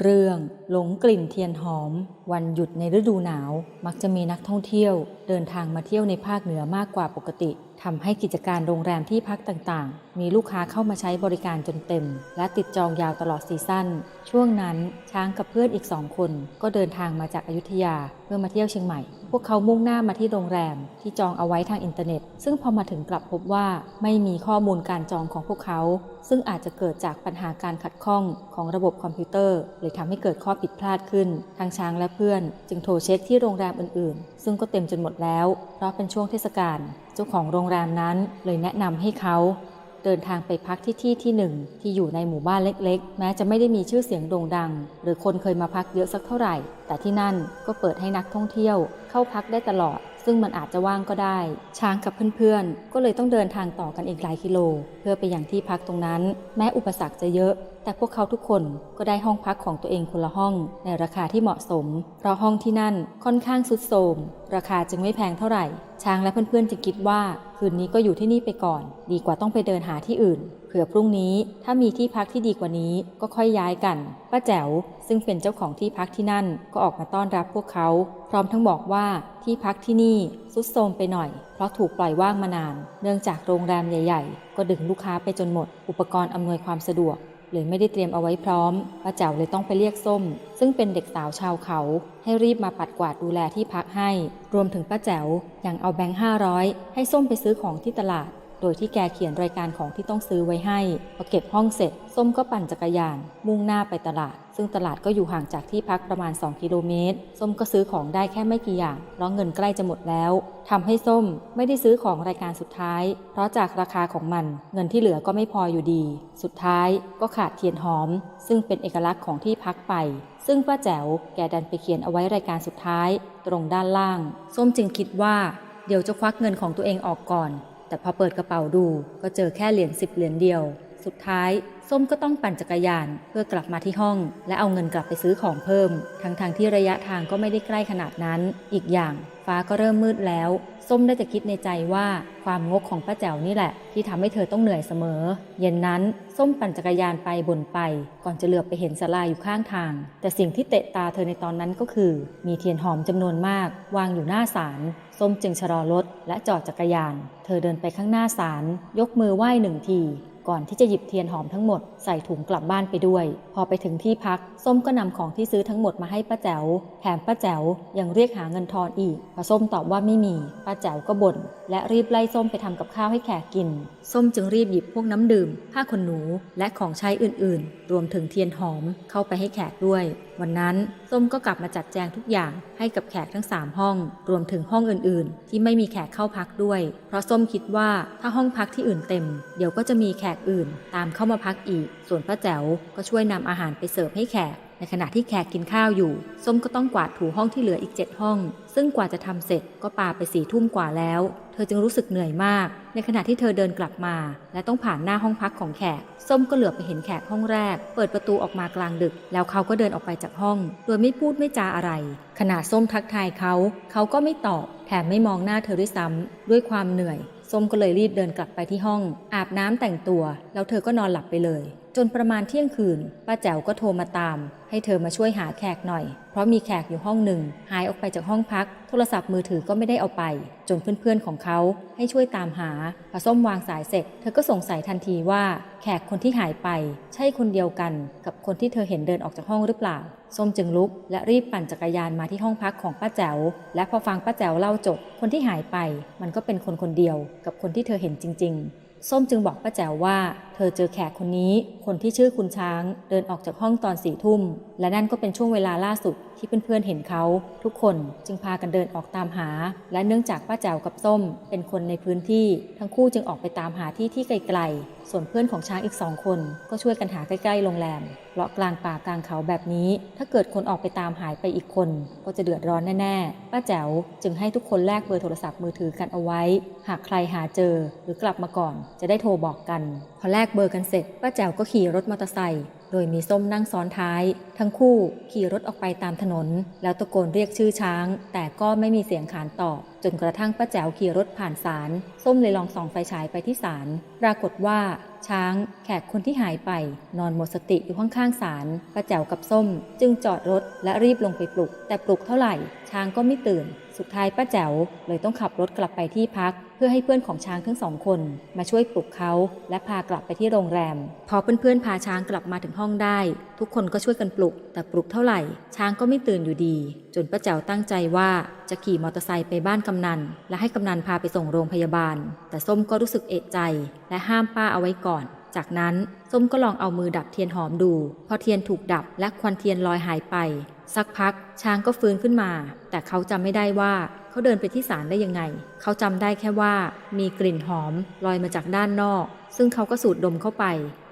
เรื่องหลงกลิ่นเทียนหอม วันหยุดในฤดูหนาว มักจะมีนักท่องเที่ยว เดินทางมาเที่ยวในภาคเหนือมากกว่าปกติ ทำให้กิจการโรงแรมที่พักต่างๆ มีลูกค้าเข้ามาใช้บริการจนเต็ม และติดจองยาวตลอดซีซั่น ช่วงนั้นช้างกับเพื่อนอีกสองคน ก็เดินทางมาจากอายุทยา เพื่อมาเที่ยวเชียงใหม่ พวกเขามุ่งหน้ามาที่โรงแรมที่จองเอาไว้ทางอินเทอร์เน็ต ซึ่งพอมาถึงกลับพบว่าไม่มีข้อมูลการจองของพวกเขา ซึ่งอาจจะเกิดจากปัญหาการขัดข้องของระบบคอมพิวเตอร์เลยทำให้เกิดข้อผิดพลาดขึ้น ทางช้างและเพื่อน จึงโทรเช็คที่โรงแรมอื่นๆ ซึ่งก็เต็มจนหมดแล้ว เพราะเป็นช่วงเทศกาลเจ้าของโรงแรมนั้นเลยแนะนำให้เขาเดินทางไปพักที่ที่ที่หนึ่งที่อยู่ในหมู่บ้านเล็กๆ แม้จะไม่ได้มีชื่อเสียงโด่งดัง หรือคนเคยมาพักเยอะสักเท่าไหร่ แต่ที่นั่นก็เปิดให้นักท่องเที่ยวเข้าพักได้ตลอด ซึ่งมันอาจจะว่างก็ได้ ช้างกับเพื่อนๆ ก็เลยต้องเดินทางต่อกันอีกหลายกิโล เพื่อไปอย่างที่พักตรงนั้น แม้อุปสรรคจะเยอะ แต่พวกเขาทุกคนก็ได้ห้องพักของตัวเองคนละห้อง ในราคาที่เหมาะสม เพราะห้องที่นั่นค่อนข้างสุดโทมราคาจึงไม่แพงเท่าไหร่ ช้างและเพื่อนๆจึงคิดว่า คืนนี้ก็อยู่ที่นี่ไปก่อน ดีกว่าต้องไปเดินหาที่อื่น ผื่อพรุ่งนี้ถ้ามีที่พักที่ดีกว่านี้ก็ค่อยย้ายกัน ป้าแจ๋วซึ่งเป็นเจ้าของที่พักที่นั่นก็ออกมาต้อนรับพวกเขา พร้อมทั้งบอกว่าที่พักที่นี่สุดโทรมไปหน่อย เพราะถูกปล่อยว่างมานาน เนื่องจากโรงแรมใหญ่ ๆ ก็ดึงลูกค้าไปจนหมด อุปกรณ์อำนวยความสะดวกเลยไม่ได้เตรียมเอาไว้พร้อมป้าแจ๋วเลยต้องไปเรียกส้ม ซึ่งเป็นเด็กสาวชาวเขา ให้รีบมาปัดกวาดดูแลที่พักให้ รวมถึงป้าแจ๋วยังเอาแบงค์ห้าร้อยให้ส้มไปซื้อของที่ตลาด โดยที่แกเขียนรายการของที่ต้องซื้อไว้ให้พอเก็บห้องเสร็จ ส้มก็ปั่นจักรยาน มุ่งหน้าไปตลาด ซึ่งตลาดก็อยู่ห่างจากที่พักประมาณ 2 กิโลเมตร ส้มก็ซื้อของได้แค่ไม่กี่อย่างเพราะเงินใกล้จะหมดแล้วทำให้ส้มไม่ได้ซื้อของรายการสุดท้าย เพราะจากราคาของมัน เงินที่เหลือก็ไม่พออยู่ดี สุดท้ายก็ขาดเทียนหอม ซึ่งเป็นเอกลักษณ์ของที่พักไปซึ่งป้าแจ๋วแกดันไปเขียนเอาไว้รายการสุดท้าย ตรงด้านล่าง ส้มจึงคิดว่า เดี๋ยวจะควักเงินของตัวเองออกก่อน แต่พอเปิดกระเป๋าดูก็เจอแค่เหรียญสิบเหรียญเดียว สุดท้าย ส้มก็ต้องปั่นจักรยาน เพื่อกลับมาที่ห้อง และเอาเงินกลับไปซื้อของเพิ่ม ทั้งๆทที่ระยะทางก็ไม่ได้ใกล้ขนาดนั้น อีกอย่าง ฟ้าก็เริ่มมืดแล้ว ส้มได้แต่คิดในใจว่าความงกของป้าแจ๋วนี่แหละ ที่ทำให้เธอต้องเหนื่อยเสมอ เย็นนั้นส้มปั่นจักรยานไปบ่นไป ก่อนจะเหลือบไปเห็นสลาอยู่ข้างทาง แต่สิ่งที่เตะตาเธอในตอนนั้นก็คือ มีเทียนหอมจำนวนมาก วางอยู่หน้าศาลส้มจึงชะลอรถและจอดจักรยาน เธอเดินไปข้างหน้าศาลยกมือไหว้หนึ่งที ก่อนที่จะหยิบเทียนหอมทั้งหมดใส่ถุงกลับบ้านไปด้วย พอไปถึงที่พัก ส้มก็นำของที่ซื้อทั้งหมดมาให้ป้าแจ๋วแถมป้าแจ๋วยังเรียกหาเงินทอนอีกพอส้มตอบว่าไม่มีป้าแจ๋วก็บ่นและรีบไล่ส้มไปทำกับข้าวให้แขกกิน ส้มจึงรีบหยิบพวกน้ำดื่ม ผ้าขนหนู และของใช้อื่นๆ รวมถึงเทียนหอมเข้าไปให้แขกด้วย วันนั้นส้มก็กลับมาจัดแจงทุกอย่างให้กับแขกทั้ง 3 ห้อง รวมถึงห้องอื่น ๆ ที่ไม่มีแขกเข้าพักด้วย เพราะส้มคิดว่าถ้าห้องพักที่อื่นเต็ม เดี๋ยวก็จะมีแขกอื่นตามเข้ามาพักอีก ส่วนป้าแจ๋วก็ช่วยนำอาหารไปเสิร์ฟให้แขก ในขณะที่แขกกินข้าวอยู่ ส้มก็ต้องกวาดถูห้องที่เหลืออีก7ห้อง ซึ่งกว่าจะทำเสร็จก็ปาไปสี่ทุ่มกว่าแล้ว เธอจึงรู้สึกเหนื่อยมาก ในขณะที่เธอเดินกลับมา และต้องผ่านหน้าห้องพักของแขก ส้มก็เหลือบไปเห็นแขกห้องแรก เปิดประตูออกมากลางดึก แล้วเขาก็เดินออกไปจากห้อง โดยไม่พูดไม่จาอะไร ขณะส้มทักทายเขา เขาก็ไม่ตอบ แถมไม่มองหน้าเธอด้วยซ้ำด้วยความเหนื่อย ส้มก็เลยรีบเดินกลับไปที่ห้อง อาบน้ำแต่งตัว แล้วเธอก็นอนหลับไปเลย จนประมาณเที่ยงคืน ป้าแจ๋วก็โทรมาตาม ให้เธอมาช่วยหาแขกหน่อยเพราะมีแขกอยู่ห้องหนึ่ง หายออกไปจากห้องพัก โทรศัพท์มือถือก็ไม่ได้เอาไป จนเพื่อนๆของเขาให้ช่วยตามหาพอส้มวางสายเสร็จ เธอก็สงสัยทันทีว่า แขกคนที่หายไป ใช่คนเดียวกัน กับคนที่เธอเห็นเดินออกจากห้องหรือเปล่า ส้มจึงลุก และรีบปั่นจักรยานมาที่ห้องพักของป้าแจ๋ว และพอฟังป้าแจ๋วเล่าจบ คนที่หายไป มันก็เป็นคนคนเดียว กับคนที่เธอเห็นจริง ๆ ส้มจึงบอกป้าแจ๋วว่าเธอเจอแขกคนนี้ คนที่ชื่อคุณช้างเดินออกจากห้องตอนสี่ทุ่ม และนั่นก็เป็นช่วงเวลาล่าสุดที่เพื่อนๆเห็นเขา ทุกคนจึงพากันเดินออกตามหา และเนื่องจากป้าแจ๋วกับส้ม เป็นคนในพื้นที่ ทั้งคู่จึงออกไปตามหาที่ที่ไกลๆ ส่วนเพื่อนของช้างอีกสองคน ก็ช่วยกันหาใกล้ๆโรงแรมเลาะกลางป่ากลางเขาแบบนี้ ถ้าเกิดคนออกไปตามหายไปอีกคน ก็จะเดือดร้อนแน่ๆป้าแจ๋วจึงให้ทุกคนแลกเบอร์โทรศัพท์มือถือกันเอาไว้ หากใครหาเจอหรือกลับมาก่อน จะได้โทรบอกกันพอแลกกเบอร์กันเสร็จป้าแจ๋วก็ขี่รถมอเตอร์ไซค์โดยมีส้มนั่งซ้อนท้าย ทั้งคู่ขี่รถออกไปตามถนน แล้วตะโกนเรียกชื่อช้าง แต่ก็ไม่มีเสียงขานตอบจนกระทั่งป้าแจ๋วขี่รถผ่านศาลส้มเลยลองส่องไฟฉายไปที่ศาลปรากฏว่า ช้างแขกคนที่หายไป นอนหมดสติอยู่ข้างๆศาลป้าแจ๋วกับส้ม จึงจอดรถและรีบลงไปปลุก แต่ปลุกเท่าไหร่ ช้างก็ไม่ตื่น สุดท้ายป้าแจ๋วเลยต้องขับรถกลับไปที่พัก เพื่อให้เพื่อนของช้างทั้งสองคน มาช่วยปลุกเขาและพากลับไปที่โรงแรม พอเพื่อนๆพาช้างกลับมาถึงห้องได้ ทุกคนก็ช่วยกันปลุก แต่ปลุกเท่าไหร่ ช้างก็ไม่ตื่นอยู่ดี จนป้าแจ๋วตั้งใจว่าจะขี่มอเตอร์ไซค์ไปบ้านกำนัน และให้กำนันพาไปส่งโรงพยาบาล แต่ส้มก็รู้สึกเอะใจ และห้ามป้าเอาไว้ก่อนจากนั้น ส้มก็ลองเอามือดับเทียนหอมดู พอเทียนถูกดับและควันเทียนลอยหายไป สักพักช้างก็ฟื้นขึ้นมา แต่เขาจำไม่ได้ว่าเขาเดินไปที่ศาลได้ยังไง เขาจำได้แค่ว่ามีกลิ่นหอมลอยมาจากด้านนอก ซึ่งเขาก็สูดดมเข้าไป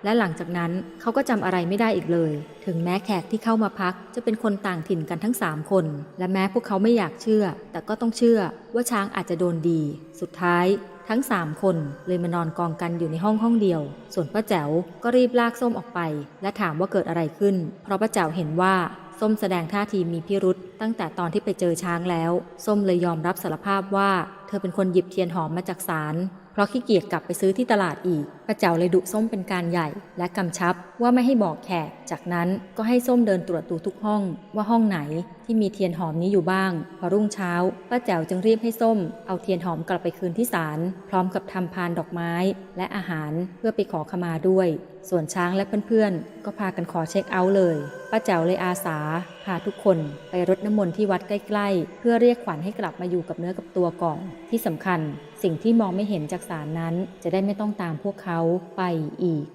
และหลังจากนั้นเขาก็จำอะไรไม่ได้อีกเลย ถึงแม้แขกที่เข้ามาพักจะเป็นคนต่างถิ่นกันทั้ง 3 คน และแม้พวกเขาไม่อยากเชื่อ แต่ก็ต้องเชื่อว่าช้างอาจจะโดนดี สุดท้ายทั้ง 3 คนเลยมานอนกองกันอยู่ในห้องห้องเดียว ส่วนป้าแจ๋วก็รีบลากส้มออกไป และถามว่าเกิดอะไรขึ้น เพราะป้าแจ๋วเห็นว่า ส้มแสดงท่าทีมีพิรุษตั้งแต่ตอนที่ไปเจอช้างแล้ว ส้มเลยยอมรับสารภาพว่า เธอเป็นคนหยิบเทียนหอมมาจากศาลเพราะขี้เกียจกลับไปซื้อที่ตลาดอีกป้าเจ้าเลยดุส้มเป็นการใหญ่ และกำชับว่าไม่ให้บอกแขก จากนั้นก็ให้ส้มเดินตรวจดูทุกห้อง ว่าห้องไหนที่มีเทียนหอมนี้อยู่บ้าง พอรุ่งเช้าป้าแจ๋วจึงรีบให้ส้ม เอาเทียนหอมกลับไปคืนที่ศาลพร้อมกับทำพานดอกไม้และอาหารเพื่อไปขอขมาด้วยส่วนช้างและเพื่อนๆ ก็พากันขอเช็คเอาท์เลย ป้าแจ๋วเลยอาสา พาทุกคนไปรดน้ำมนต์ที่วัดใกล้ๆ เพื่อเรียกขวัญให้กลับมาอยู่กับเนื้อกับตัวก่อน ที่สำคัญ สิ่งที่มองไม่เห็นจากสารนั้น จะได้ไม่ต้องตามพวกเขาไปอีก